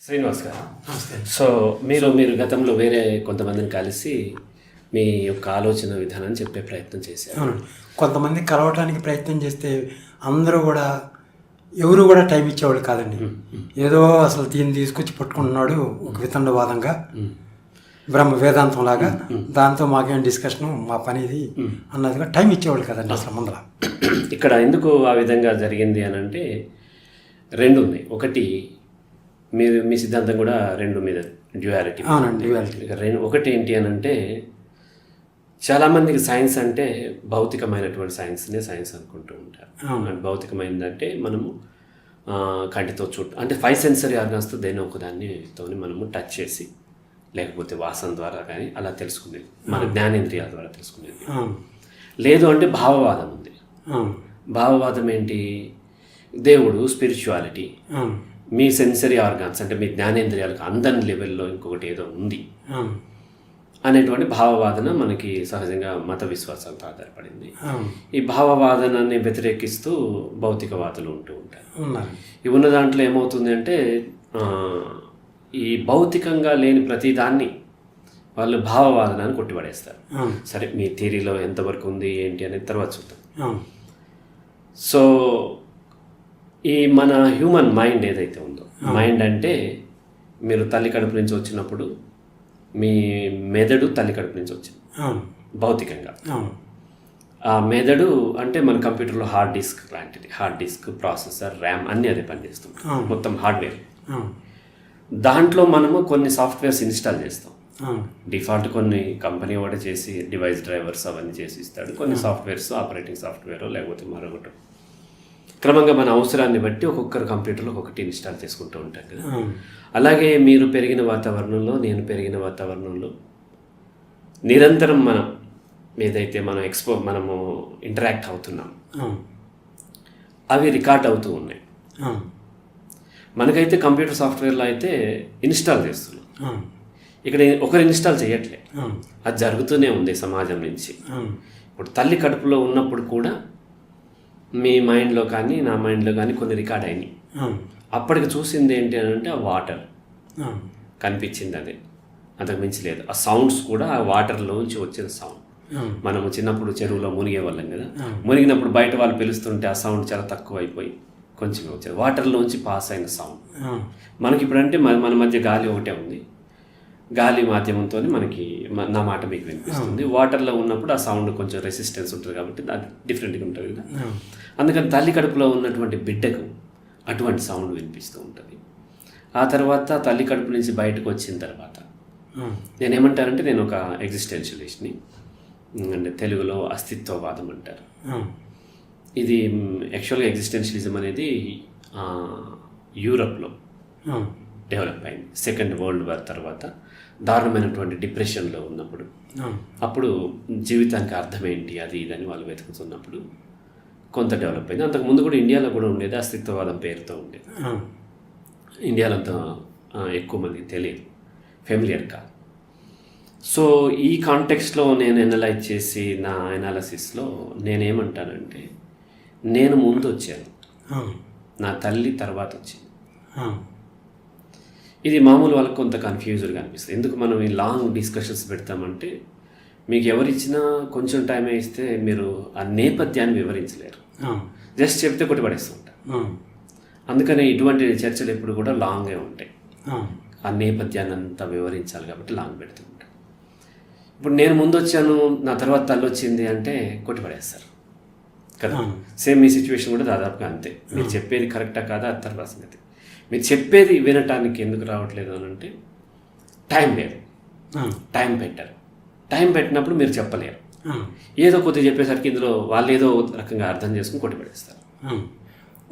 శ్రీనివాస్ గారు. నమస్తే. సో మీరు మీరు గతంలో వేరే కొంతమందిని కలిసి మీ యొక్క ఆలోచన విధానాన్ని చెప్పే ప్రయత్నం చేశారు. కొంతమంది కలవటానికి ప్రయత్నం చేస్తే అందరూ కూడా ఎవరు కూడా టైం ఇచ్చేవాళ్ళు కాదండి. ఏదో అసలు దీన్ని తీసుకొచ్చి పట్టుకుంటున్నాడు ఒక వితండవాదంగా. బ్రహ్మ వేదాంతం లాగా దాంతో మాకేం డిస్కషను మా పని ఇది అన్నదిగా టైం ఇచ్చేవాళ్ళు కదండి అసలు ముందర. ఇక్కడ ఎందుకు ఆ విధంగా జరిగింది అని అంటే రెండు ఉన్నాయి. ఒకటి మీరు మీ సిద్ధాంతం కూడా రెండు మీద డ్యుయాలిటీ. ఇక రెండు ఒకటి ఏంటి అని అంటే చాలామందికి సైన్స్ అంటే భౌతికమైనటువంటి సైన్స్నే సైన్స్ అనుకుంటూ ఉంటారు. భౌతికమైనదంటే మనము కంటితో చూడ అంటే ఫైవ్ సెన్సరీ ఆర్గాన్స్తో దేని ఒకదాన్ని తోని మనము టచ్ చేసి లేకపోతే వాసన ద్వారా కానీ అలా తెలుసుకునేది. మన జ్ఞానేంద్రియాల ద్వారా తెలుసుకునేది. లేదు అంటే భావవాదం ఉంది. భావవాదం ఏంటి? దేవుడు స్పిరిచువాలిటీ మీ సెన్సరీ ఆర్గాన్స్ అంటే మీ జ్ఞానేంద్రియాలకు అందని లెవెల్లో ఇంకొకటి ఏదో ఉంది. అనేటువంటి భావవాదన మనకి సహజంగా మత విశ్వాసాలతో ఆధారపడింది. ఈ భావవాదనాన్ని వ్యతిరేకిస్తూ భౌతికవాదులు ఉంటూ ఉంటారు. ఈ ఉన్న దాంట్లో ఏమవుతుంది అంటే ఈ భౌతికంగా లేని ప్రతిదాన్ని వాళ్ళు భావవాదనాన్ని కొట్టిపడేస్తారు. సరే మీ థియరీలో ఎంతవరకు ఉంది ఏంటి అనేది తర్వాత చూద్దాం. సో ఈ మన హ్యూమన్ మైండ్ ఏదైతే ఉందో మైండ్ అంటే మీరు తల్లి కడుపు నుంచి వచ్చినప్పుడు మీ మెదడు తల్లి కడుపు నుంచి వచ్చింది. భౌతికంగా. ఆ మెదడు అంటే మన కంప్యూటర్లో హార్డ్ డిస్క్ లాంటిది. హార్డ్ డిస్క్ ప్రాసెసర్ ర్యామ్ అన్నీ అదే పనిచేస్తుంది. మొత్తం హార్డ్వేర్ దాంట్లో మనము కొన్ని సాఫ్ట్వేర్స్ ఇన్స్టాల్ చేస్తాం. డిఫాల్ట్ కొన్ని కంపెనీ ఒకటి చేసి డివైస్ డ్రైవర్స్ అవన్నీ చేసి ఇస్తాడు. కొన్ని సాఫ్ట్వేర్స్ ఆపరేటింగ్ సాఫ్ట్వేర్ లేకపోతే మరొకటి. క్రమంగా మన అవసరాన్ని బట్టి ఒక్కొక్కరు కంప్యూటర్లో ఒక్కొక్కటి ఇన్స్టాల్ చేసుకుంటూ ఉంటాం కదా. అలాగే మీరు పెరిగిన వాతావరణంలో నేను పెరిగిన వాతావరణంలో నిరంతరం మనం ఏదైతే మనం ఎక్స్పో మనము ఇంటరాక్ట్ అవుతున్నాం అవి రికార్డ్ అవుతూ ఉన్నాయి. మనకైతే కంప్యూటర్ సాఫ్ట్వేర్లో అయితే ఇన్స్టాల్ చేస్తున్నాం. ఇక్కడ ఒకరు ఇన్స్టాల్ చేయట్లే. అది జరుగుతూనే ఉంది సమాజం నుంచి. ఇప్పుడు తల్లి కడుపులో ఉన్నప్పుడు కూడా మీ మైండ్లో కానీ నా మైండ్లో కానీ కొన్ని రికార్డ్ అయినాయి. అప్పటికి చూసింది ఏంటి అని అంటే ఆ వాటర్. కనిపించింది అది. అంతకు మించి లేదు. ఆ సౌండ్స్ కూడా ఆ వాటర్లోంచి వచ్చిన సౌండ్. మనము చిన్నప్పుడు చెరువులో మునిగే వాళ్ళం కదా. మునిగినప్పుడు బయట వాళ్ళు పిలుస్తుంటే ఆ సౌండ్ చాలా తక్కువ అయిపోయి కొంచెం వచ్చేది. వాటర్లోంచి పాస్ అయిన సౌండ్. మనకి ఇప్పుడంటే మన మధ్య గాలి ఒకటే ఉంది. గాలి మాధ్యమంతో మనకి నా మాట మీకు వినిపిస్తుంది. వాటర్లో ఉన్నప్పుడు ఆ సౌండ్ కొంచెం రెసిస్టెన్స్ ఉంటుంది కాబట్టి అది డిఫరెంట్గా ఉంటుంది కదా. అందుకని తల్లి కడుపులో ఉన్నటువంటి బిడ్డకు అటువంటి సౌండ్ వినిపిస్తూ ఉంటుంది. ఆ తర్వాత తల్లి కడుపు నుంచి బయటకు వచ్చిన తర్వాత అవును. నేనేమంటానంటే నేను ఒక ఎగ్జిస్టెన్షియలిస్ట్ని అంటే తెలుగులో అస్తిత్వవాదం అంటారు. ఇది యాక్చువల్గా ఎగ్జిస్టెన్షియలిజం అనేది యూరప్లో డెవలప్ అయింది. సెకండ్ వరల్డ్ వార్ తర్వాత. దారుణమైనటువంటి డిప్రెషన్లో ఉన్నప్పుడు. అప్పుడు జీవితానికి అర్థం ఏంటి అది ఇదని వాళ్ళు వెతుకుతున్నప్పుడు కొంత డెవలప్ అయింది. అంతకు ముందు కూడా ఇండియాలో కూడా ఉండేది అస్తిత్వవాదం పేరుతో ఉండేది. ఇండియాలో అంత ఎక్కువ మందికి తెలియదు. ఫెమిలియర్ కాదు సో ఈ కాంటెక్స్లో నేను ఎనలైజ్ చేసి నా ఎనాలసిస్లో నేనేమంటానంటే నేను ముందు వచ్చాను నా తల్లి తర్వాత వచ్చింది. ఇది మామూలు వాళ్ళకి కొంత కన్ఫ్యూజ్డ్గా అనిపిస్తుంది. ఎందుకు మనం ఈ లాంగ్ డిస్కషన్స్ పెడతామంటే మీకు ఎవరిచ్చినా కొంచెం టైం ఇస్తే మీరు ఆ నేపథ్యాన్ని వివరించలేరు. జస్ట్ చెప్తే కొట్టి పడేస్తుంటారు అందుకని ఇటువంటి చర్చలు ఎప్పుడు కూడా లాంగే ఉంటాయి. ఆ. నేపథ్యాన్ని అంతా వివరించాలి కాబట్టి లాంగ్ పెడుతూ ఉంటాం ఇప్పుడు నేను ముందు వచ్చాను నా తర్వాత తల్లి వచ్చింది అంటే కొట్టిపడేస్తారు. కదా? అవును. సేమ్ మీ సిచ్యువేషన్ కూడా దాదాపుగా అంతే. మీరు చెప్పేది కరెక్టా కాదా? అది తర్వాత సంగతి. మీరు చెప్పేది వినటానికి ఎందుకు రావట్లేదు అని అంటే టైం లేదు. టైం పెట్టారు. టైం పెట్టినప్పుడు మీరు చెప్పలేరు. ఏదో కొద్దిగా చెప్పేసరికి ఇందులో వాళ్ళు ఏదో రకంగా అర్థం చేసుకుని కొట్టిపడేస్తారు అవును.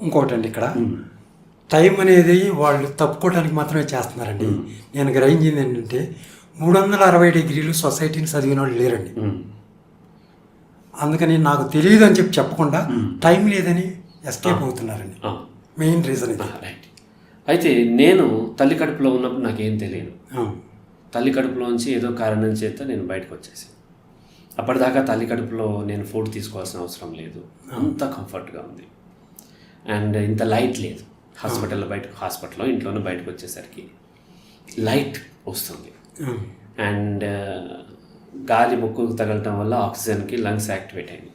ఇంకోటండి ఇక్కడ. టైం అనేది వాళ్ళు తప్పుకోవడానికి మాత్రమే చేస్తున్నారండి. నేను గ్రహించింది ఏంటంటే మూడు వందల అరవై డిగ్రీలు సొసైటీని చదివిన వాళ్ళు లేరండి. అందుకని నాకు తెలియదు అని చెప్పి చెప్పకుండా టైం లేదని ఎస్కేప్ అవుతున్నారండి. మెయిన్ రీజన్ ఇది. అయితే నేను తల్లి కడుపులో ఉన్నప్పుడు నాకేం తెలియదు. తల్లి కడుపులోంచి ఏదో కారణం చేత నేను బయటకు వచ్చేసాను అప్పటిదాకా తల్లి కడుపులో నేను ఫుడ్ తీసుకోవాల్సిన అవసరం లేదు. అంత కంఫర్ట్గా ఉంది. అండ్ ఇంత లైట్ లేదు. హాస్పిటల్లో బయట హాస్పిటల్లో ఇంట్లోనే బయటకు వచ్చేసరికి లైట్ వస్తుంది. అండ్ గాలి ముక్కుకు తగలటం వల్ల ఆక్సిజన్కి లంగ్స్ యాక్టివేట్ అయింది.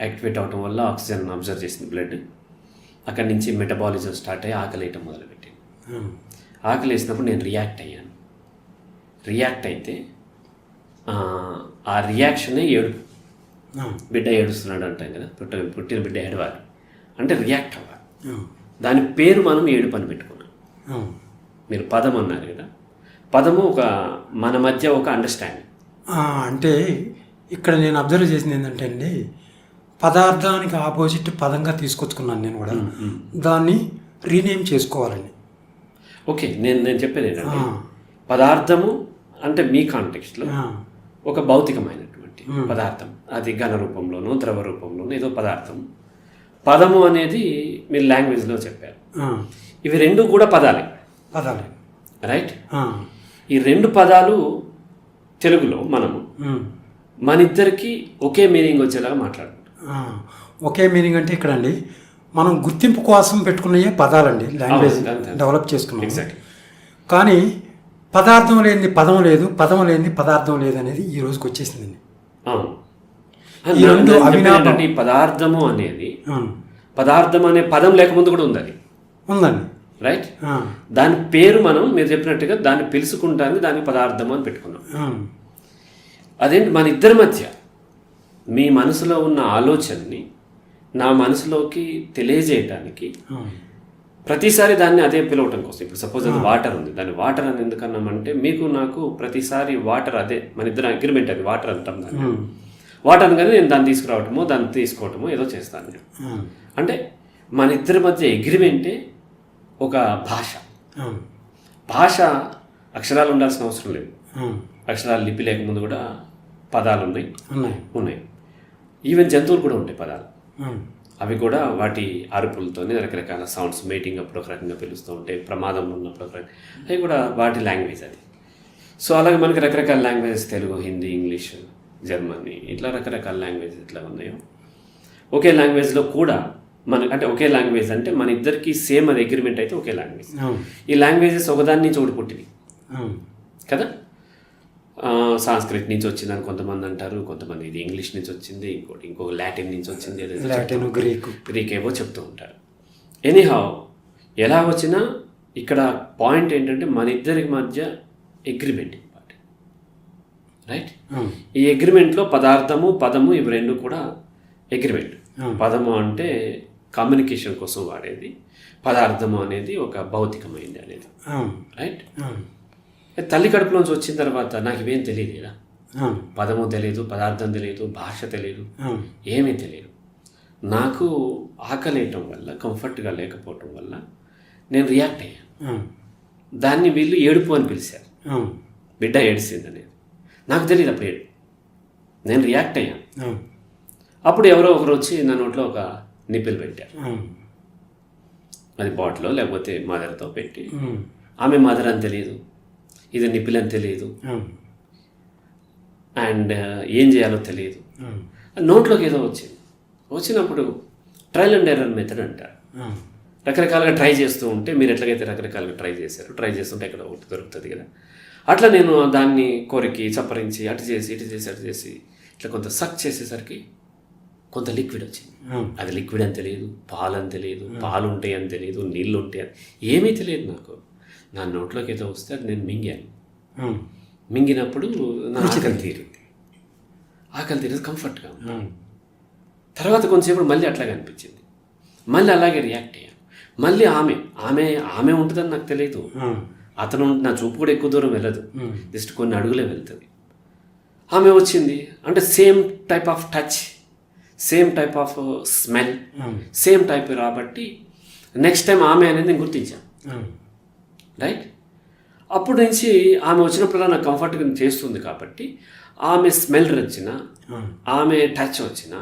యాక్టివేట్ అవటం వల్ల ఆక్సిజన్ అబ్జర్వ్ చేసింది బ్లడ్. అక్కడి నుంచి మెటబాలిజం స్టార్ట్ అయ్యి ఆకలి వేయటం మొదలుపెట్టింది. ఉమ్, ఆకలి వేసినప్పుడు నేను రియాక్ట్ అయ్యాను. రియాక్ట్ అయితే ఆ, రియాక్షనే ఏడుపు ఉమ్, బిడ్డ ఏడుస్తున్నాడు అంటాం కదా పుట్ట పుట్టిన బిడ్డ ఏడవాలి. అంటే రియాక్ట్ అవ్వాలి. దాని పేరు మనం ఏడుపు అని పెట్టుకున్నాం. మీరు పదం అన్నారు కదా పదము ఒక మన మధ్య ఒక అండర్స్టాండింగ్ అంటే ఇక్కడ నేను అబ్జర్వ్ చేసింది ఏంటంటే అండి పదార్థానికి ఆపోజిట్ పదంగా తీసుకొచ్చుకున్నాను నేను కూడా. దాన్ని రీనేమ్ చేసుకోవాలండి ఓకే నేను నేను చెప్పేది ఏంటంటే. పదార్థము అంటే మీ కాంటెక్స్ట్లో ఒక భౌతికమైనటువంటి పదార్థం. అది ఘన రూపంలోనో ద్రవ రూపంలోనో ఏదో పదార్థం. పదము అనేది మీరు లాంగ్వేజ్లో చెప్పారు. ఇవి రెండు కూడా పదాలే. పదాలు. రైట్? ఈ రెండు పదాలు తెలుగులో మనము ఉమ్, మన ఇద్దరికి ఒకే మీనింగ్ వచ్చేలాగా మాట్లాడుకుంటాం. ఒకే మీనింగ్ అంటే ఇక్కడ అండి మనం గుర్తింపు కోసం పెట్టుకున్నయే పదాలండి. లాంగ్వేజ్. డెవలప్ చేసుకున్నాం. కానీ పదార్థం లేనిది పదం లేదు పదం లేనిది పదార్థం లేదు అనేది ఈ రోజుకి వచ్చేసిందండి. ఈ రెండు ఈ పదార్థము అనేది. పదార్థం అనే పదం లేకముందు కూడా ఉంది అది ఉందండి రైట్ దాని పేరు మనం మీరు చెప్పినట్టుగా దాన్ని పిలుచుకుంటానికి దానికి పదార్థము అని పెట్టుకున్నాం. అదేంటి? మన ఇద్దరి మధ్య మీ మనసులో ఉన్న ఆలోచనని నా మనసులోకి తెలియజేయటానికి. ప్రతిసారి దాన్ని అదే పిలవటం కోసం. ఇప్పుడు సపోజ్ అది వాటర్ ఉంది. దాన్ని వాటర్ అని ఎందుకన్నామంటే మీకు నాకు ప్రతిసారి వాటర్ అదే మన ఇద్దరు అగ్రిమెంట్ అది వాటర్ అంటాం దాన్ని. వాటర్ అనగానే నేను దాన్ని తీసుకురావటమో దాన్ని తీసుకోవటమో ఏదో చేస్తాను నేను. అంటే మన ఇద్దరి మధ్య అగ్రిమెంటే ఒక భాష. భాష అక్షరాలు ఉండాల్సిన అవసరం లేదు. అక్షరాలు లిపి లేకముందు కూడా పదాలు ఉన్నాయి. ఉన్నాయి. ఈవెన్ జంతువులు కూడా ఉంటాయి పదాలు. అవి కూడా వాటి అరుపులతోనే రకరకాల సౌండ్స్ మీటింగ్ అప్పుడు ఒక రకంగా పిలుస్తూ ఉంటాయి ప్రమాదం ఉన్నప్పుడు ఒక రకంగా. అవి కూడా వాటి లాంగ్వేజ్ అది. సో అలాగే మనకి రకరకాల languages Telugu Hindi English Germany ఇట్లా రకరకాల లాంగ్వేజ్ ఇట్లా ఉన్నాయో. ఒకే లాంగ్వేజ్లో కూడా మన అంటే ఒకే లాంగ్వేజ్ అంటే మన ఇద్దరికి సేమ్ అది అగ్రిమెంట్ అయితే ఒకే లాంగ్వేజ్. ఈ లాంగ్వేజెస్ ఒకదాని నుంచి ఒకటి పుట్టినవి. కదా? సాంస్క్రిట్ నుంచి వచ్చిందని కొంతమంది అంటారు కొంతమంది ఇది ఇంగ్లీష్ నుంచి వచ్చింది ఇంకోటి ఇంకొక లాటిన్ నుంచి వచ్చింది లాటిన్ గ్రీక్ గ్రీక్ ఏవో చెప్తూ ఉంటారు ఎనీహౌ ఎలా వచ్చినా ఇక్కడ పాయింట్ ఏంటంటే మన ఇద్దరి మధ్య అగ్రిమెంట్ ఇంపార్టెంట్ రైట్. ఈ అగ్రిమెంట్లో పదార్థము పదము ఇవి రెండు కూడా అగ్రిమెంట్. పదము అంటే కమ్యూనికేషన్ కోసం వాడేది పదార్థము అనేది ఒక భౌతికమైనది అనేది. రైట్. తల్లి కడుపులోంచి వచ్చిన తర్వాత నాకు ఇవేం తెలియదు కదా. పదము తెలియదు పదార్థం తెలియదు భాష తెలియదు. ఏమీ తెలియదు నాకు ఆకలేయటం వల్ల కంఫర్ట్గా లేకపోవటం వల్ల నేను రియాక్ట్ అయ్యాను. దాన్ని వీళ్ళు ఏడుపు అని పిలిచారు. బిడ్డ ఏడిసింది అనేది నాకు తెలియదు అప్పుడు ఏడు నేను రియాక్ట్ అయ్యాను. అప్పుడు ఎవరో ఒకరు వచ్చి నా నోట్లో ఒక నిప్పిల్ పెట్టారు. అది బాటిల్లో లేకపోతే మదర్తో పెట్టి. ఆమె మదర్ అని తెలియదు ఇది నిప్పిల్ అని తెలియదు. అండ్ ఏం చేయాలో తెలియదు. నోట్లోకి ఏదో వచ్చింది వచ్చినప్పుడు ట్రయల్ అండ్ ఎర్రర్ మెథడ్ అవును. రకరకాలుగా ట్రై చేస్తూ ఉంటే మీరు ఎట్లాగైతే రకరకాలుగా ట్రై చేశారు ట్రై చేస్తుంటే ఎక్కడ ఒకటి దొరుకుతుంది కదా అట్లా నేను దాన్ని కొరికి చప్పరించి అటు చేసి ఇటు చేసి అటు చేసి ఇట్లా కొంత సక్ చేసేసరికి కొంత లిక్విడ్ వచ్చింది. అది లిక్విడ్ అని తెలియదు పాలు అని తెలియదు పాలు ఉంటాయి అని తెలియదు నీళ్ళు ఉంటాయి అని ఏమీ తెలియదు నాకు నా నోట్లోకి ఏదో వస్తే అది నేను మింగాను. మింగినప్పుడు నా ఆకలి తీరింది ఆకలి తీరేది కంఫర్ట్గా. తర్వాత కొంతసేపు మళ్ళీ అట్లాగే అనిపించింది మళ్ళీ అలాగే రియాక్ట్ అయ్యాను మళ్ళీ ఆమె ఆమె ఆమె ఉంటుందని నాకు తెలియదు. అతను నా చూపు కూడా ఎక్కువ దూరం వెళ్ళదు. జస్ట్ కొన్ని అడుగులే వెళ్తుంది ఆమె వచ్చింది అంటే same type of touch same type of smell. Same type కాబట్టి నెక్స్ట్ టైం ఆమె అనేది నేను గుర్తించాను. రైట్ అప్పటి నుంచి ఆమె వచ్చినప్పుడల్లా నాకు కంఫర్ట్గా చేస్తుంది కాబట్టి ఆమె స్మెల్ వచ్చిన. ఆమె టచ్ వచ్చిన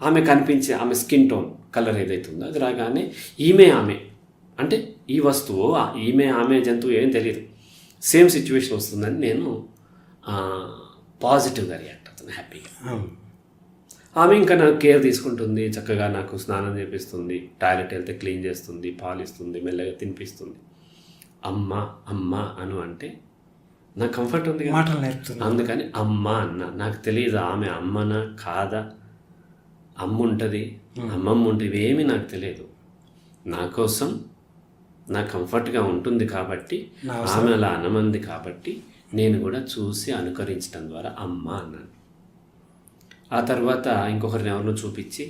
ఆమె కనిపించే ఆమె స్కిన్ టోన్ కలర్ ఏదైతుందో అది రాగానే ఈమె ఆమె. అంటే ఈ వస్తువు ఈమె ఆమె జంతువు ఏం తెలియదు. సేమ్ సిచ్యువేషన్ వస్తుందని నేను పాజిటివ్గా రియాక్ట్ అవుతాను హ్యాపీగా. ఆమె ఇంకా నాకు కేర్ తీసుకుంటుంది చక్కగా నాకు స్నానం చేపిస్తుంది టాయిలెట్ వెళ్తే క్లీన్ చేస్తుంది పాలిస్తుంది మెల్లగా తినిపిస్తుంది. అమ్మ అమ్మ అను అంటే నాకు కంఫర్ట్ ఉంది మాటలు నేర్పుతుంది. అందుకని అమ్మ అన్న. నాకు తెలియదు ఆమె అమ్మనా కాదా. అమ్మ ఉంటుంది అమ్మమ్మ ఉంటుంది ఇవేమీ నాకు తెలియదు. నా కోసం నా కంఫర్ట్గా ఉంటుంది కాబట్టి ఆమె అలా అనమంది కాబట్టి నేను కూడా చూసి అనుకరించడం ద్వారా అమ్మ అన్నాను. ఆ తర్వాత ఇంకొకరిని ఎవరినో చూపించి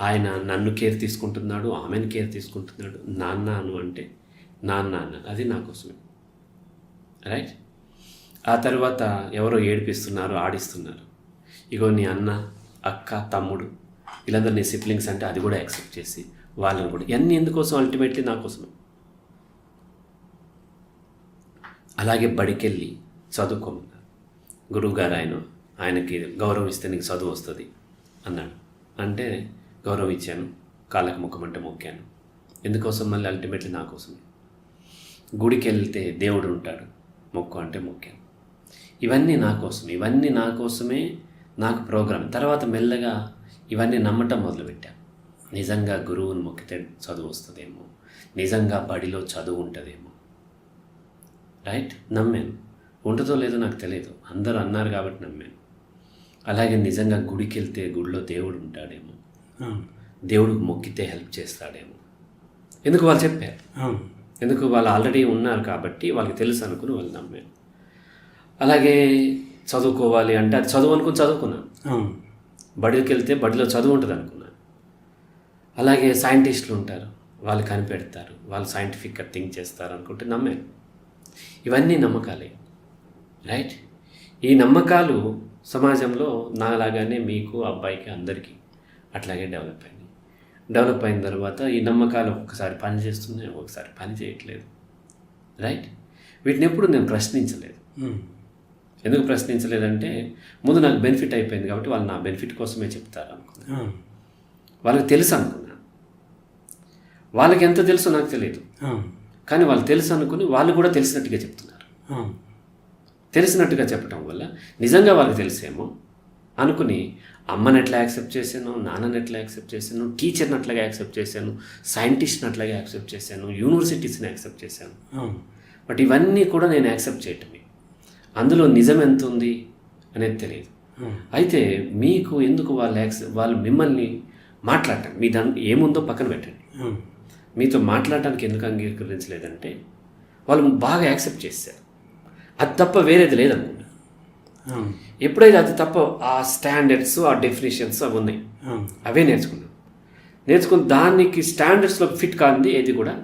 ఆయన నన్ను కేర్ తీసుకుంటున్నాడు ఆమెను కేర్ తీసుకుంటున్నాడు నాన్న అను అంటే నాన్న అన్నాను అది నా కోసమే. రైట్ ఆ తర్వాత ఎవరో ఏడిపిస్తున్నారు ఆడిస్తున్నారు. ఇగో నీ అన్న అక్క తమ్ముడు వీళ్ళందరూ నీ సిబ్లింగ్స్ అంటే అది కూడా యాక్సెప్ట్ చేసి వాళ్ళని కూడా. ఇవన్నీ ఎందుకోసం అల్టిమేట్లీ నా కోసమే? అలాగే బడికెళ్ళి చదువుకోమన్నారు గురువుగారు ఆయన ఆయనకి గౌరవం ఇస్తే నీకు చదువు వస్తుంది అన్నాడు. అంటే గౌరవం ఇచ్చాను కాళ్ళకు ముఖమంటే మొక్కాను. ఎందుకోసం మళ్ళీ అల్టిమేట్లీ నా కోసమే? గుడికి వెళ్తే దేవుడు ఉంటాడు. మొక్కు అంటే మొక్కాను ఇవన్నీ నా కోసం ఇవన్నీ నా కోసమే నాకు ప్రోగ్రామ్. తర్వాత మెల్లగా ఇవన్నీ నమ్మటం మొదలుపెట్టాను నిజంగా గురువుని మొక్కితే చదువు వస్తుందేమో? నిజంగా బడిలో చదువు ఉంటుందేమో? రైట్? నమ్మాను. ఉంటుందో లేదో నాకు తెలియదు అందరూ అన్నారు కాబట్టి నమ్మాను. అలాగే నిజంగా గుడికి వెళ్తే గుడిలో దేవుడు ఉంటాడేమో? దేవుడికి మొక్కితే హెల్ప్ చేస్తాడేమో? ఎందుకు వాళ్ళు చెప్పారు? ఎందుకు వాళ్ళు ఆల్రెడీ ఉన్నారు కాబట్టి వాళ్ళకి తెలుసు అనుకుని వాళ్ళు నమ్మాను అలాగే చదువుకోవాలి అంటే అది చదువు అనుకుని చదువుకున్నాను. బడికి వెళ్తే బడిలో చదువు ఉంటుంది అనుకున్నాను. అలాగే సైంటిస్టులు ఉంటారు వాళ్ళు కనిపెడతారు వాళ్ళు సైంటిఫిక్గా థింక్ చేస్తారు అనుకుంటే నమ్మాను. ఇవన్నీ నమ్మకాలే రైట్? ఈ నమ్మకాలు సమాజంలో నాలాగానే మీకు అబ్బాయికి అందరికీ అట్లాగే డెవలప్ అయింది. డెవలప్ అయిన తర్వాత ఈ నమ్మకాలు ఒక్కొక్కసారి పని చేస్తున్నాయి? ఒక్కొక్కసారి పని చేయట్లేదు. రైట్ వీటిని ఎప్పుడు నేను ప్రశ్నించలేదు. ఉమ్. ఎందుకు ప్రశ్నించలేదంటే ముందు నాకు బెనిఫిట్ అయిపోయింది కాబట్టి వాళ్ళు నా బెనిఫిట్ కోసమే చెప్తారు అనుకున్నాను అవును వాళ్ళకి తెలుసు అనుకున్నాను వాళ్ళకి ఎంత తెలుసో నాకు తెలియదు అవును కానీ వాళ్ళు తెలుసు అనుకుని వాళ్ళు కూడా తెలిసినట్టుగా చెప్తున్నారు. తెలిసినట్టుగా చెప్పడం వల్ల నిజంగా వాళ్ళకి తెలిసేమో అనుకుని అమ్మని ఎట్లా యాక్సెప్ట్ చేశాను నాన్నని ఎట్లా యాక్సెప్ట్ చేశాను టీచర్ని అట్లాగా యాక్సెప్ట్ చేశాను సైంటిస్ట్ని అట్లాగే యాక్సెప్ట్ చేశాను యూనివర్సిటీస్ని యాక్సెప్ట్ చేశాను. బట్ ఇవన్నీ కూడా నేను యాక్సెప్ట్ చేయటమే. అందులో నిజం ఎంత ఉంది అనేది తెలియదు. అయితే మీకు ఎందుకు వాళ్ళు యాక్సెప్ట్ వాళ్ళు మిమ్మల్ని మాట్లాడటం మీ దాని ఏముందో పక్కన పెట్టండి. మీతో మాట్లాడటానికి ఎందుకు అంగీకరించలేదంటే వాళ్ళు బాగా యాక్సెప్ట్ చేశారు. అది తప్ప వేరేది లేదనుకుంటా. అవును ఎప్పుడైతే అది తప్ప ఆ స్టాండర్డ్స్ ఆ డెఫినేషన్స్ అవి ఉన్నాయి. అవును అవే నేర్చుకున్నాం. నేర్చుకుని దానికి స్టాండర్డ్స్లో ఫిట్ కాంది ఏది కూడా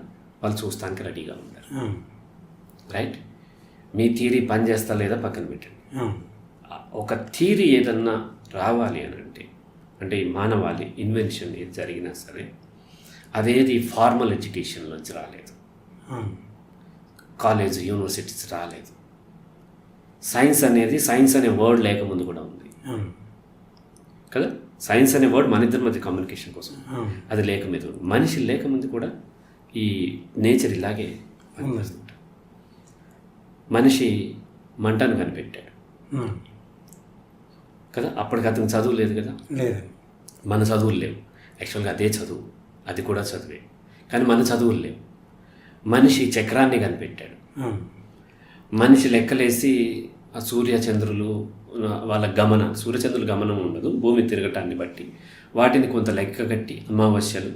వాళ్ళు చూస్తానికి రెడీగా ఉన్నారు రైట్ మీ థీరీ పనిచేస్తా లేదా పక్కన పెట్టండి. అవును ఒక థీరీ ఏదన్నా రావాలి అని అంటే అంటే ఈ మానవాళి ఇన్వెన్షన్ ఏది జరిగినా సరే అదేది ఫార్మల్ ఎడ్యుకేషన్లోంచి రాలేదు. కాలేజ్ యూనివర్సిటీస్ రాలేదు. సైన్స్ అనేది సైన్స్ అనే వర్డ్ లేకముందు కూడా ఉంది. కదా? సైన్స్ అనే వర్డ్ మన ఇద్దరి మధ్య కమ్యూనికేషన్ కోసం. అది లేకముందు ఉంది. మనిషి లేకముందు కూడా ఈ నేచర్ ఇలాగే మనిషి మంటను కనిపెట్టాడు. కదా? అప్పటికి అతనికి చదువు లేదు కదా? మన చదువులు లేవు. యాక్చువల్గా అదే చదువు. అది కూడా చదివే. కానీ మన చదువులు లేవు. మనిషి చక్రాన్ని కనిపెట్టాడు. మనిషి లెక్కలేసి ఆ సూర్య చంద్రులు వాళ్ళ గమన సూర్యచంద్రుల గమనం ఉండదు భూమి తిరగటాన్ని బట్టి. వాటిని కొంత లెక్క కట్టి అమావాస్యలు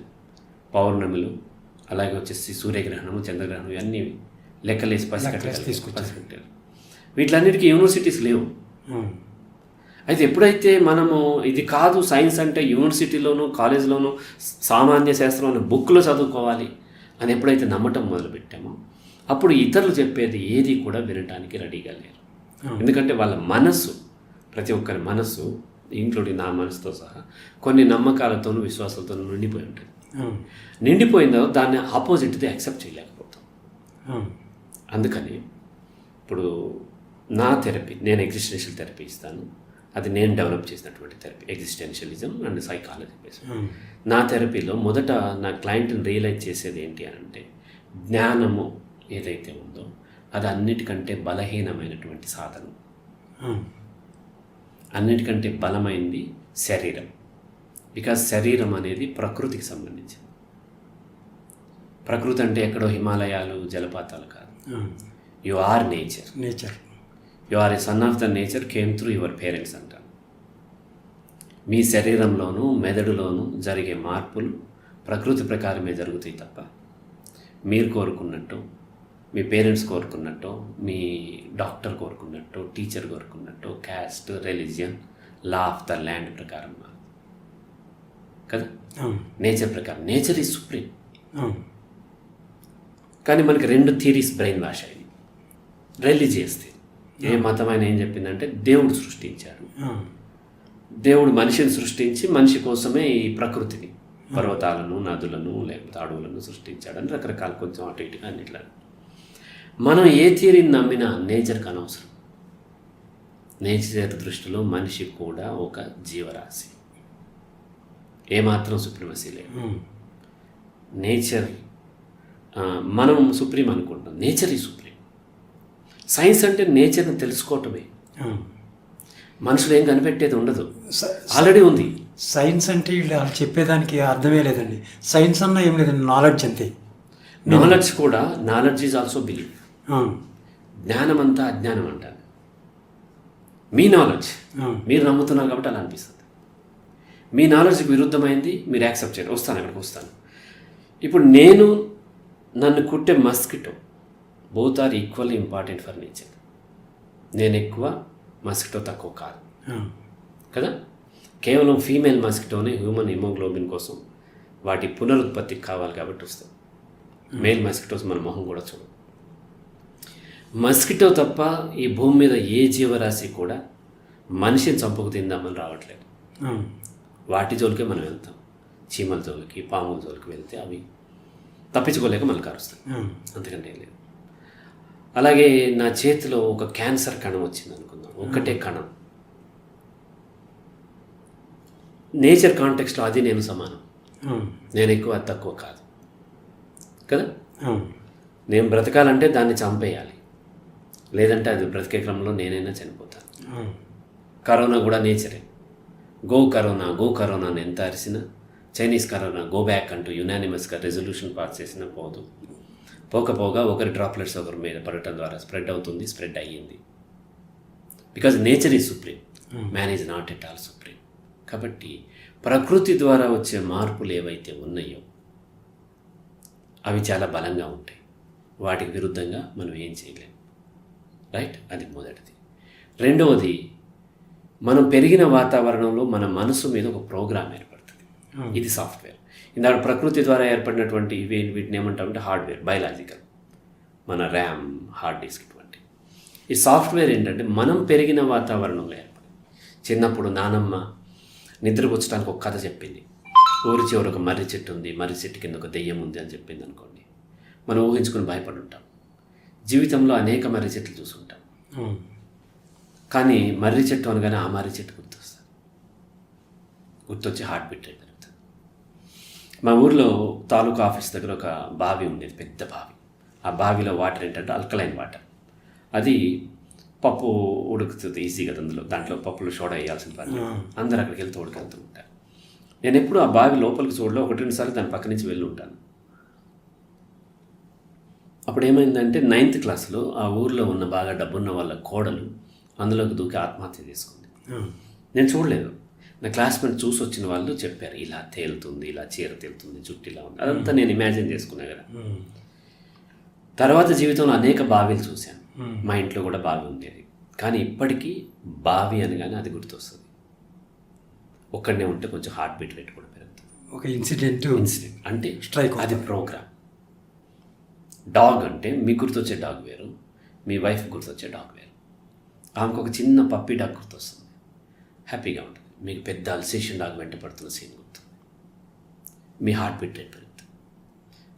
పౌర్ణములు అలాగే వచ్చేసి సూర్యగ్రహణము చంద్రగ్రహణం ఇవన్నీ లెక్కలేసి తీసుకొచ్చారు. పసిగట్టారు వీటిలన్నిటికీ యూనివర్సిటీస్ లేవు. అయితే ఎప్పుడైతే మనము ఇది కాదు సైన్స్ అంటే యూనివర్సిటీలోను కాలేజ్లోను సామాన్య శాస్త్రం అనే బుక్లో చదువుకోవాలి అని ఎప్పుడైతే నమ్మటం మొదలుపెట్టామో అప్పుడు ఇతరులు చెప్పేది ఏది కూడా వినటానికి రెడీగా లేరు. ఎందుకంటే వాళ్ళ మనస్సు ప్రతి ఒక్కరి మనస్సు ఇంక్లూడింగ్ నా మనసుతో సహా కొన్ని నమ్మకాలతోనూ విశ్వాసాలతోనూ నిండిపోయి ఉంటుంది. తర్వాత దాన్ని ఆపోజిట్ది యాక్సెప్ట్ చేయలేకపోతాం. అందుకని ఇప్పుడు నా థెరపీ నేను ఎగ్జిస్టెన్షియల్ థెరపీ ఇస్తాను. అది నేను డెవలప్ చేసినటువంటి therapy existentialism and psychology base నా థెరపీలో మొదట నా క్లయింట్ని రియలైజ్ చేసేది ఏంటి అని అంటే జ్ఞానము ఏదైతే ఉందో అది అన్నిటికంటే బలహీనమైనటువంటి సాధనం. అన్నిటికంటే బలమైంది శరీరం. బికాజ్ శరీరం అనేది ప్రకృతికి సంబంధించింది. ప్రకృతి అంటే ఎక్కడో హిమాలయాలు జలపాతాలు కాదు. You are nature. Nature. You are a son of the nature came through your parents అంటారు. మీ శరీరంలోనూ మెదడులోనూ జరిగే మార్పులు ప్రకృతి ప్రకారమే జరుగుతాయి తప్ప మీరు కోరుకున్నట్టు మీ పేరెంట్స్ కోరుకున్నట్టు మీ డాక్టర్ కోరుకున్నట్టు teacher కోరుకున్నట్టు caste religion law of the land ప్రకారం. కదా? నేచర్ ప్రకారం. Nature is supreme. కానీ మనకి రెండు థీరీస్ బ్రెయిన్ వాష్ అయింది రిలీజియస్ థియరీ. ఏ మతమైన ఏం చెప్పిందంటే దేవుడు సృష్టించాడు. దేవుడు మనిషిని సృష్టించి మనిషి కోసమే ఈ ప్రకృతిని పర్వతాలను నదులను లేకపోతే అడవులను సృష్టించాడని రకరకాల కొంచెం అటు ఇటుగా అన్నిట్లా మనం ఏ థియరీని నమ్మినా నేచర్కి అనవసరం. నేచర్ దృష్టిలో మనిషి కూడా ఒక జీవరాశి. ఏమాత్రం సుప్రీమసీ లేదు. నేచర్ మనం సుప్రీం అనుకుంటాం. నేచర్ ఈ సుప్రీం. సైన్స్ అంటే నేచర్ని తెలుసుకోవటమే. మనుషులు ఏం కనిపెట్టేది ఉండదు. ఆల్రెడీ ఉంది. సైన్స్ అంటే వీళ్ళు వాళ్ళు చెప్పేదానికి అర్థమే లేదండి. సైన్స్ అన్న ఏం లేదండి. నాలెడ్జ్ అంతే. నాలెడ్జ్ కూడా నాలెడ్జ్ ఈజ్ ఆల్సో బిలీవ్. ఆ, జ్ఞానం అంతా అజ్ఞానం అంటారు. మీ నాలెడ్జ్ మీరు నమ్ముతున్నారు కాబట్టి అలా అనిపిస్తుంది. మీ నాలెడ్జ్కి విరుద్ధమైంది మీరు యాక్సెప్ట్ చేయండి వస్తాను అక్కడికి వస్తాను. ఇప్పుడు నేను నన్ను కుట్టే mosquito both are equally important for nature నేను ఎక్కువ మస్కిటో తక్కువ కాదు. కదా? కేవలం ఫీమేల్ మస్కిటోనే హ్యూమన్ హిమోగ్లోబిన్ కోసం వాటి పునరుత్పత్తికి కావాలి కాబట్టి వస్తాయి మేల్ మస్కిటోస్ మన మొహం కూడా చూడం మస్కిటో తప్ప ఈ భూమి మీద ఏ జీవరాశి కూడా మనిషిని చంపుకు తిందామని రావట్లేదు. వాటి జోలికే మనం వెళ్తాం. చీమల జోలికి పాముల జోలికి వెళ్తే అవి తప్పించుకోలేక మనకు అరుస్తాయి. అంతకంటే లేదు. అలాగే నా చేతిలో ఒక క్యాన్సర్ కణం వచ్చింది అనుకుందాం. ఒక్కటే కణం. నేచర్ కాంటెక్స్లో అది నేను సమానం. నేను ఎక్కువ తక్కువ కాదు. కదా? నేను బ్రతకాలంటే దాన్ని చంపేయాలి. లేదంటే అది బ్రతికే క్రమంలో నేనైనా చనిపోతాను కరోనా కూడా నేచరే. గో కరోనా గో కరోనా అని ఎంత అరిసినా చైనీస్ కరోనా గో బ్యాక్ అంటూ యునానిమస్గా రెజల్యూషన్ పాస్ చేసినా పోదు. పోకపోగా ఒకరి డ్రాప్లెట్స్ ఒకరి మీద పడటం ద్వారా స్ప్రెడ్ అవుతుంది స్ప్రెడ్ అయ్యింది. Because nature is supreme man is not at all supreme కాబట్టి ప్రకృతి ద్వారా వచ్చే మార్పులు ఏవైతే ఉన్నాయో అవి చాలా బలంగా ఉంటాయి. వాటికి విరుద్ధంగా మనం ఏం చేయలేం. రైట్? అది మొదటిది. రెండవది మనం పెరిగిన వాతావరణంలో మన మనసు మీద ఒక ప్రోగ్రామ్ ఏర్పడుతుంది. ఇది సాఫ్ట్వేర్. ఇందాక ప్రకృతి ద్వారా ఏర్పడినటువంటి ఇవి వీటిని ఏమంటామంటే హార్డ్వేర్ బయలాజికల్. మన ర్యామ్ హార్డ్ డిస్క్ ఇటువంటి ఈ సాఫ్ట్వేర్ ఏంటంటే మనం పెరిగిన వాతావరణంలో ఏర్పడి చిన్నప్పుడు నానమ్మ నిద్రపుచ్చడానికి ఒక కథ చెప్పింది. ఊరి చివర ఒక మర్రి చెట్టు ఉంది. మర్రి చెట్టు కింద ఒక దెయ్యం ఉంది అని చెప్పింది అనుకోండి. మనం ఊహించుకుని భయపడి ఉంటాం. జీవితంలో అనేక మర్రి చెట్లు చూసుంటాం ఆ, కానీ మర్రి చెట్టు అనగానే ఆ మర్రి చెట్టు గుర్తొస్తుంది. గుర్తొచ్చి హార్ట్ బీట్ రేట్ పెరుగుతుంది. మా ఊర్లో తాలూకా ఆఫీస్ దగ్గర ఒక బావి ఉండేది పెద్ద బావి. ఆ బావిలో వాటర్ ఏంటంటే అల్కలైన్ వాటర్ అది పప్పు ఉడుకుతుంది ఈజీగా అందులో. దాంట్లో పప్పులు సోడా వేయాల్సిన పని. అందరూ అక్కడికి వెళ్తూ ఉడకెళ్తూ ఉంటారు. నేను ఎప్పుడు ఆ బావి లోపలికి చూడలో ఒకటి రెండు సార్లు దాని పక్క నుంచి వెళ్ళి ఉంటాను. అప్పుడు ఏమైందంటే నైన్త్ క్లాస్లో ఆ ఊర్లో ఉన్న బాగా డబ్బున్న వాళ్ళ కోడలు అందులోకి దూకి ఆత్మహత్య చేసుకుంది. నేను చూడలేదు. నా క్లాస్మేట్ చూసి వచ్చిన వాళ్ళు చెప్పారు ఇలా తేలుతుంది ఇలా చీర తేలుతుంది జుట్టు ఇలా ఉంది. అదంతా నేను ఇమాజిన్ చేసుకున్నా కదా. తర్వాత జీవితంలో అనేక బావిలు చూశాను. మా ఇంట్లో కూడా బావి ఉండేది. కానీ ఇప్పటికీ బావి అనగానే అది గుర్తొస్తుంది. ఒక్కడనే ఉంటే కొంచెం హార్ట్ బీట్ రేట్ కూడా పెరుగుతుంది. ఒక ఇన్సిడెంట్ ఇన్సిడెంట్ అంటే Strike అది ప్రోగ్రామ్ డాగ్ అంటే మీ గుర్తొచ్చే డాగ్ వేరు మీ వైఫ్ గుర్తొచ్చే డాగ్ వేరు. ఆమెకు ఒక చిన్న పప్పి డాగ్ గుర్తొస్తుంది. హ్యాపీగా ఉంటుంది. మీకు పెద్ద అల్సేషన్ డాగ్ వెంట పడుతున్న సీన్ గుర్తుంది మీ హార్ట్ బీట్ రేట్ పెరుగుతుంది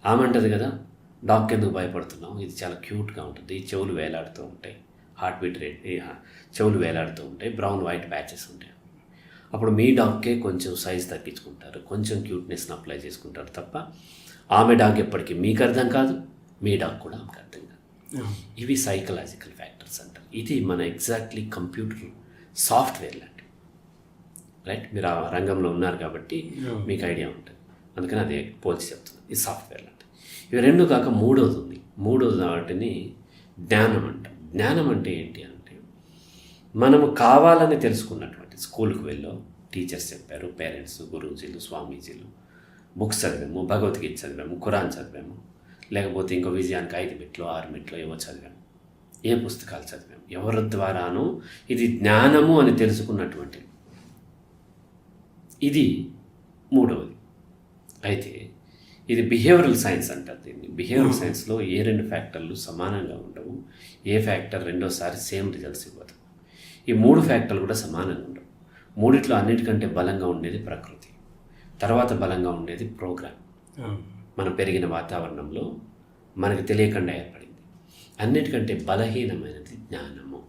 ఆమె అంటది కదా డాగ్కి ఎందుకు భయపడుతున్నాం ఇది చాలా క్యూట్గా ఉంటుంది. చెవులు వేలాడుతూ ఉంటాయి. హార్ట్ బీట్ రేట్ చెవులు వేలాడుతూ ఉంటాయి. బ్రౌన్ వైట్ ప్యాచెస్ ఉంటాయి. అప్పుడు మీ డాగ్కే కొంచెం సైజ్ తగ్గించుకుంటారు. కొంచెం క్యూట్నెస్ని అప్లై చేసుకుంటారు తప్ప ఆమె డాగ్ ఎప్పటికీ మీకు అర్థం కాదు. మీ డాగ్ కూడా ఆమెకు అర్థం కాదు. ఇవి సైకలాజికల్ ఫ్యాక్టర్స్ అంటారు. ఇది మన ఎగ్జాక్ట్లీ కంప్యూటర్ సాఫ్ట్వేర్ లాంటివి రైట్ మీరు ఆ రంగంలో ఉన్నారు కాబట్టి మీకు ఐడియా ఉంటుంది. అందుకని అదే పోల్చి చెప్తున్నాను ఇది సాఫ్ట్వేర్ అంటే ఇవి రెండు కాక మూడోది ఉంది. మూడోది వాటిని జ్ఞానం అంట. జ్ఞానం అంటే ఏంటి అంటే మనము కావాలని తెలుసుకున్నటువంటి స్కూల్కి వెళ్ళో టీచర్స్ చెప్పారు పేరెంట్స్ గురూజీలు స్వామీజీలు బుక్స్ చదివాము భగవద్గీత చదివాము ఖురాన్ చదివాము లేకపోతే ఇంకో విజయానికి ఐదు మెట్లు ఆరు మెట్లు ఏవో చదివాము ఏ పుస్తకాలు చదివాము ఎవరి ద్వారానో? ఇది జ్ఞానము అని తెలుసుకున్నటువంటి. ఇది మూడవది. అయితే ఇది బిహేవియరల్ సైన్స్ అంటారు దీన్ని. బిహేవియరల్ సైన్స్లో ఏ రెండు ఫ్యాక్టర్లు సమానంగా ఉండవు? ఏ ఫ్యాక్టర్ రెండోసారి సేమ్ రిజల్ట్స్ ఇవ్వదు. ఈ మూడు ఫ్యాక్టర్లు కూడా సమానంగా ఉండవు. మూడిట్లో అన్నిటికంటే బలంగా ఉండేది ప్రకృతి. తర్వాత బలంగా ఉండేది ప్రోగ్రామ్. మనం పెరిగిన వాతావరణంలో మనకు తెలియకుండా ఏర్పడింది. అన్నిటికంటే బలహీనమైనది జ్ఞానము.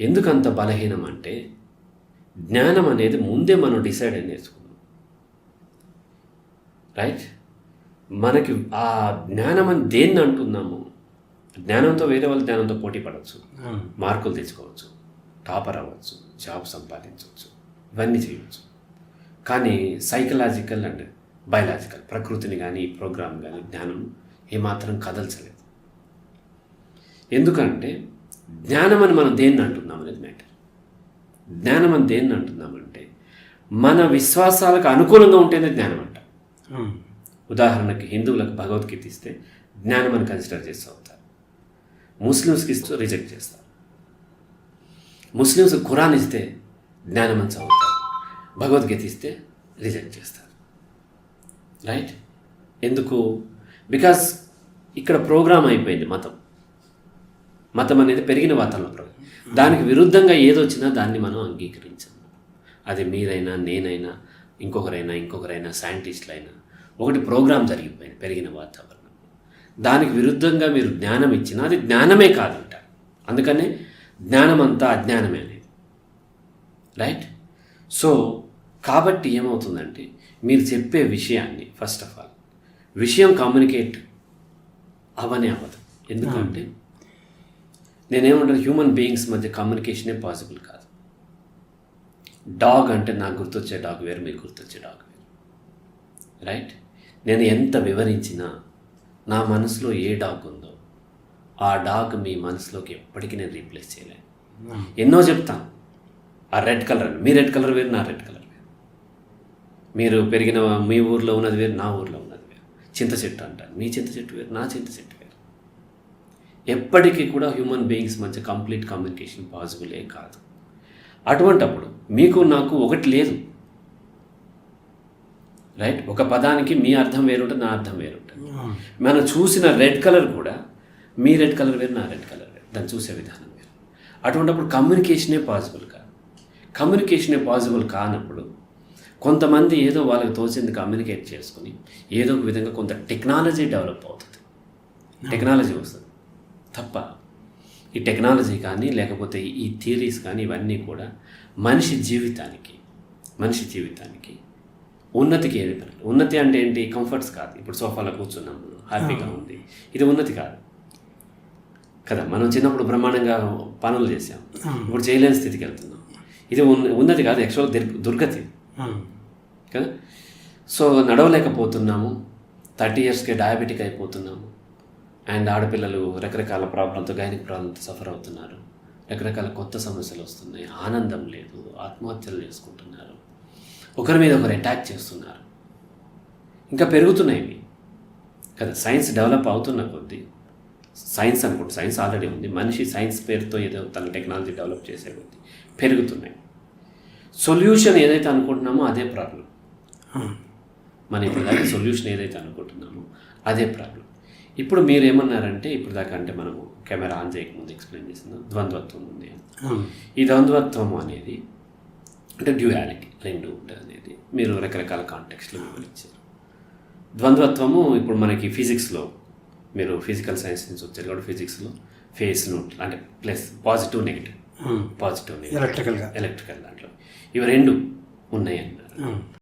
ఎందుకు అంత బలహీనం అంటే జ్ఞానం అనేది ముందే మనం డిసైడ్ అయి నేర్చుకున్నాం. రైట్ మనకి ఆ జ్ఞానం అని దేన్ని అంటున్నాము జ్ఞానంతో వేరే వాళ్ళ జ్ఞానంతో పోటీ పడవచ్చు. మార్కులు తెచ్చుకోవచ్చు టాపర్ అవ్వచ్చు జాబ్ సంపాదించవచ్చు ఇవన్నీ చేయవచ్చు. కానీ సైకలాజికల్ అండ్ బయలాజికల్ ప్రకృతిని కానీ ప్రోగ్రామ్ కానీ జ్ఞానం ఏమాత్రం కదల్చలేదు. ఎందుకంటే జ్ఞానం అని మనం దేన్ని అంటున్నాం అనేది మ్యాటర్ జ్ఞానం అని దేన్ని అంటున్నామంటే మన విశ్వాసాలకు అనుకూలంగా ఉంటేనే జ్ఞానం అంట. ఉదాహరణకి హిందువులకు భగవద్గీత ఇస్తే జ్ఞానం అని కన్సిడర్ చేస్తూ అవుతారు ముస్లిమ్స్కి ఇస్తూ రిజెక్ట్ చేస్తారు. ముస్లిమ్స్ ఖురాన్ ఇస్తే జ్ఞానం అని చదువుతారు. భగవద్గీత ఇస్తే రిజెక్ట్ చేస్తారు. రైట్ ఎందుకు? బికాస్ ఇక్కడ ప్రోగ్రామ్ అయిపోయింది మతం. మతం అనేది పెరిగిన వాతావరణంలో దానికి విరుద్ధంగా ఏదొచ్చినా దాన్ని మనం అంగీకరించాం అది మీరైనా నేనైనా ఇంకొకరైనా ఇంకొకరైనా సైంటిస్టులైనా ఒకటి ప్రోగ్రామ్ జరిగిపోయింది పెరిగిన వాతావరణం. దానికి విరుద్ధంగా మీరు జ్ఞానం ఇచ్చినా అది జ్ఞానమే కాదంట. అందుకనే జ్ఞానం అంతా అజ్ఞానమే అనేది. రైట్ సో కాబట్టి ఏమవుతుందంటే మీరు చెప్పే విషయాన్ని ఫస్ట్ ఆఫ్ ఆల్ విషయం కమ్యూనికేట్ అవనే అవ్వదు. ఎందుకంటే నేనేమంటాను హ్యూమన్ బీయింగ్స్ మధ్య కమ్యూనికేషనే పాసిబుల్ కాదు. డాగ్ అంటే నాకు గుర్తొచ్చే డాగ్ వేరు మీకు గుర్తొచ్చే డాగ్ వేరు. రైట్ నేను ఎంత వివరించినా నా మనసులో ఏ డాగ్ ఉందో ఆ డాగ్ మీ మనసులోకి ఎప్పటికీ నేను రీప్లేస్ చేయలేను. ఎన్నో చెప్తాను. ఆ రెడ్ కలర్ మీ రెడ్ కలర్ వేరు నా రెడ్ కలర్ మీరు పెరిగిన మీ ఊర్లో ఉన్నది వేరు నా ఊర్లో ఉన్నది వేరు. చింత చెట్టు అంటారు. మీ చింత చెట్టు వేరు నా చింత చెట్టు వేరు. ఎప్పటికీ కూడా హ్యూమన్ బీయింగ్స్ మధ్య కంప్లీట్ కమ్యూనికేషన్ పాసిబులే కాదు. అటువంటప్పుడు మీకు నాకు ఒకటి లేదు. రైట్ ఒక పదానికి మీ అర్థం వేరుంటుంది నా అర్థం వేరుంటుంది. మనం చూసిన రెడ్ కలర్ కూడా మీ రెడ్ కలర్ వేరు నా రెడ్ కలర్ వేరు. దాన్ని చూసే విధానం వేరు. అటువంటిప్పుడు కమ్యూనికేషనే పాసిబుల్ కాదు. కమ్యూనికేషనే పాసిబుల్ కానప్పుడు కొంతమంది ఏదో వాళ్ళకి తోచింది కమ్యూనికేట్ చేసుకుని ఏదో ఒక విధంగా కొంత టెక్నాలజీ డెవలప్ అవుతుంది. టెక్నాలజీ వస్తుంది. తప్ప ఈ టెక్నాలజీ కానీ లేకపోతే ఈ థియరీస్ కానీ ఇవన్నీ కూడా మనిషి జీవితానికి మనిషి జీవితానికి ఉన్నతికి ఏది ఉన్నతి అంటే ఏంటి? కంఫర్ట్స్ కాదు. ఇప్పుడు సోఫాలో కూర్చున్నాం హ్యాపీగా ఉంది. ఇది ఉన్నతి కాదు. కదా మనం చిన్నప్పుడు బ్రహ్మాండంగా పనులు చేసాం ఇప్పుడు చేయలేని స్థితికి వెళ్తున్నాం. ఇది ఉన్న ఉన్నది కాదు యాక్చువల్ దుర్గతి. కదా సో నడవలేకపోతున్నాము. థర్టీ ఇయర్స్కి డయాబెటిక్ అయిపోతున్నాము. అండ్ ఆడపిల్లలు రకరకాల ప్రాబ్లంతో గైనిక్ ప్రాబ్లంతో సఫర్ అవుతున్నారు. రకరకాల కొత్త సమస్యలు వస్తున్నాయి. ఆనందం లేదు. ఆత్మహత్యలు చేసుకుంటున్నారు. ఒకరి మీద ఒకరు అటాక్ చేస్తున్నారు. ఇంకా పెరుగుతున్నాయి ఇవి. కదా సైన్స్ డెవలప్ అవుతున్న కొద్దీ సైన్స్ అనుకుంటే సైన్స్ ఆల్రెడీ ఉంది. మనిషి సైన్స్ పేరుతో ఏదో తన టెక్నాలజీ డెవలప్ చేసే కొద్దీ పెరుగుతున్నాయి. సొల్యూషన్ ఏదైతే అనుకుంటున్నామో అదే ప్రాబ్లం మన ఇప్పుడు సొల్యూషన్ ఏదైతే అనుకుంటున్నామో అదే ప్రాబ్లం ఇప్పుడు మీరు ఏమన్నారంటే ఇప్పుడు దాకా అంటే మనము కెమెరా ఆన్ చేయకముందు ఎక్స్ప్లెయిన్ చేసింది ద్వంద్వత్వం ఉంది అని. ఈ ద్వంద్వత్వం అనేది అంటే డ్యూయాలిటీ రెండు ఉంటుంది అనేది మీరు రకరకాల కాంటెక్స్లో వివరించారు. ద్వంద్వత్వము ఇప్పుడు మనకి ఫిజిక్స్లో మీరు ఫిజికల్ సైన్స్ నుంచి వచ్చారు కాబట్టి ఫిజిక్స్లో ఫేస్ నోట్ అంటే plus positive negative positive negative ఎలక్ట్రికల్గా electrical దాంట్లో. ఇవి రెండు ఉన్నాయి అన్నారు.